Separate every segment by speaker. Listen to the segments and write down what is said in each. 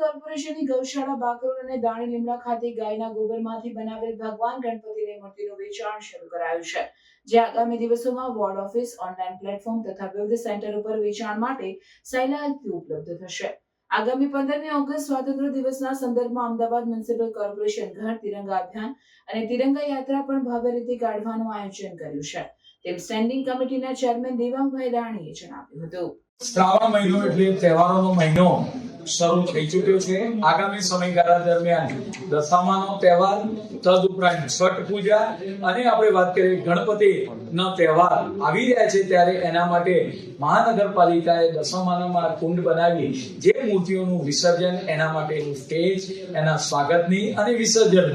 Speaker 1: કોર્પોરેશનની ગૌશાળા બાકરોલ અને દાણી લીમડા ખાતે ગાયના ગોબરમાંથી બનાવેલ ભગવાન ગણપતિની મૂર્તિનું વેચાણ શરૂ કરાયું છે. જે આગામી દિવસોમાં વોર્ડ ઓફિસ, ઓનલાઈન પ્લેટફોર્મ તથા વિવિધ સેન્ટર ઉપર વેચાણ માટે સહેલાઈથી ઉપલબ્ધ થશે. આગામી પંદરમી ઓગસ્ટ સ્વાતંત્ર્ય દિવસના સંદર્ભમાં અમદાવાદ મ્યુનિસિપલ કોર્પોરેશન ઘર તિરંગા અભિયાન અને તિરંગા યાત્રા પણ ભવ્ય રીતે કાઢવાનું આયોજન કર્યું છે. તેમ સ્ટેન્ડિંગ કમિટીના ચેરમેન દેવાંગભાઈ દાણીએ જણાવ્યું હતું.
Speaker 2: શ્રાવણ મહિનો એટલે તહેવારોનો મહિનો. શરૂ થઈ ચુક્યો છે. આગામી સમયગાળા દરમિયાન દશામાનો તહેવાર તદુપરાંત છઠ પૂજા અને આપણે વાત કરીએ ગણપતિ નો તહેવાર આવી રહ્યા છે ત્યારે એના માટે મહાનગરપાલિકાએ દશામાનામાં કુંડ બનાવી જે મૂર્તિઓનું વિસર્જન એના માટેનું સ્ટેજ, એના સ્વાગતની અને વિસર્જન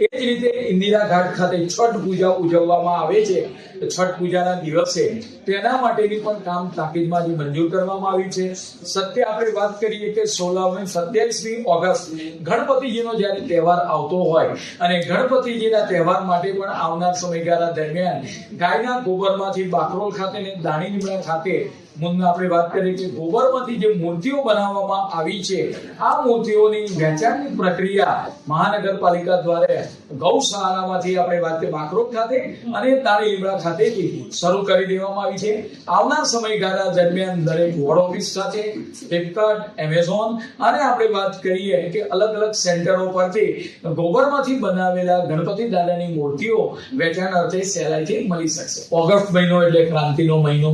Speaker 2: એ જ રીતે ઇન્દિરા ઘાટ ખાતે છઠ પૂજા ઉજવવામાં આવે છે. છઠ પૂજાના દિવસે તેના માટેની પણ કામ તાકીદમાં મંજૂર કરવામાં આવી છે. સત્ય આપણે વાત કરીએ કે સોળમી સત્યાવીસમી ઓગસ્ટ ગણપતિજીનો જ્યારે તહેવાર આવતો હોય અને ગણપતિજીના તહેવાર માટે પણ આવનાર સમયગાળા દરમિયાન ગાયના ગોબરમાંથી બાકરોલ ખાતે અને દાણી લીમડા ખાતે આપણે વાત કરીએ કે ગોબરમાંથી જે મૂર્તિઓ બનાવવામાં આવી છે, આ મૂર્તિઓની વેચાણની પ્રક્રિયા મહાનગરપાલિકા દ્વારા ગૌશાળામાંથી આપણે વાત કરીએ બાકરોલ ખાતે અને દાણી લીમડા ખાતેથી શરૂ કરી દેવામાં આવી છે. આવનાર સમયગાળા દરમિયાન દરેક વોર્ડ ઓફિસ સાથે ફ્લિપકાર્ટ એમેઝોન અને આપણે વાત કરીએ કે અલગ અલગ સેન્ટરો પરથી ગોબરમાંથી બનાવેલા ગણપતિ દાદાની મૂર્તિઓ વેચાણ અર્થે સહેલાઈથી મળી શકશે. ઓગસ્ટ મહિનો એટલે ક્રાંતિનો મહિનો.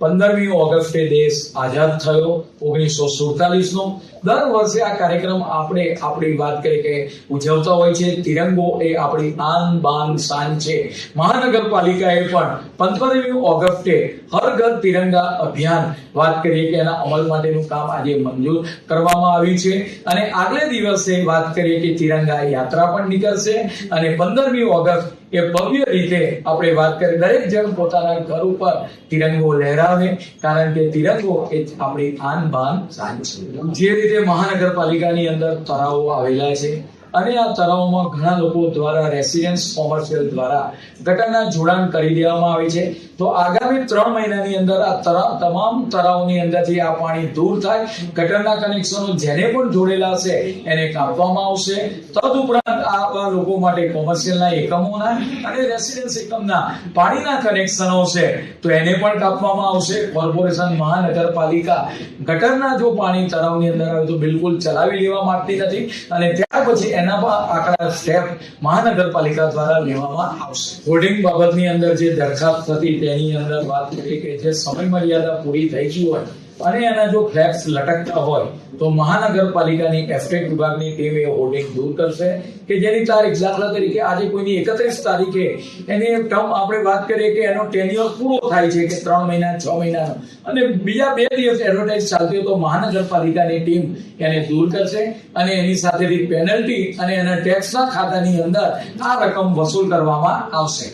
Speaker 2: પંદરમી ઓગસ્ટે દેશ આઝાદ થયો, ઓગણીસો સુડતાલીસ નો દર વર્ષે આ કાર્યક્રમ આપણે આપણી વાત કરીએ કે ઉજવતા હોય છે. તિરંગો એ આપણી આન બાન શાન છે. મહાનગરપાલિકાએ પણ પંદરમી ઓગસ્ટે હર ઘર તિરંગા અભિયાન વાત કરીએ કે એના અમલ માટેનું કામ આજે મંજૂર કરવામાં આવ્યું છે. અને આગલે દિવસે વાત કરીએ કે તિરંગા યાત્રા પણ નીકળશે. અને પંદરમી ઓગસ્ટ એ ભવ્ય રીતે આપણે વાત કરીએ દરેક જણ પોતાના ઘર ઉપર તિરંગો લહેરાવે કારણ કે તિરંગો એ આપણી આન બાન શાન છે. જે રીતે મહાનગરપાલિકાની અંદર તળાવો આવેલા છે અને આ તળાવમાં ઘણા લોકો દ્વારા રેસિડેન્સ કોમર્શિયલ દ્વારા ગટરના જોડાણ કરી દેવામાં આવે છે. તો આગામી ત્રણ મહિનાની અંદર આ તળાવ, તમામ તળાવની અંદરથી આ પાણી દૂર થાય. ગટરના કનેક્શનો જેને પણ જોડેલા છે એને કાપવામાં આવશે. તદુપરાંત આ લોકો માટે કોમર્શિયલના એકમોના અને રેસિડેન્સ એકમના પાણીના કનેક્શનો છે તો એને પણ કાપવામાં આવશે. કોર્પોરેશન મહાનગરપાલિકા ગટરના જો પાણી તળાવની અંદર આવે તો બિલકુલ ચલાવી લેવા માંગતી નથી. અને ત્યાર પછી એના પર આખા સ્ટેપ મહાનગરપાલિકા દ્વારા લેવામાં આવશે. હોર્ડિંગ બાબતની અંદર જે દરખાસ્ત હતી તેની અંદર વાત કરી કે જે સમય મર્યાદા પૂરી થઈ ગઈ હોય અને એના જો ફ્લેક્સ લટકતા હોય, તો મહાનગરપાલિકાની એસ્ટેટ વિભાગની ટીમ એ હોર્ડિંગ દૂર કરશે કે જેની તારીખ દાખલા તરીકે આજે કોઈની એકત્રીસ તારીખે એની ટર્મ આપણે વાત કરીએ કે એનો ટેન્યુઅર પૂરો થાય છે કે ત્રણ મહિના, છ મહિનાનો અને બીજા બે દિવસ એડવર્ટાઇઝ ચાલતી હોય તો મહાનગરપાલિકાની ટીમ એને દૂર કરશે અને એની સાથેથી પેનલ્ટી અને એના ટેક્સના ખાતાની અંદર આ રકમ વસૂલ કરવામાં આવશે.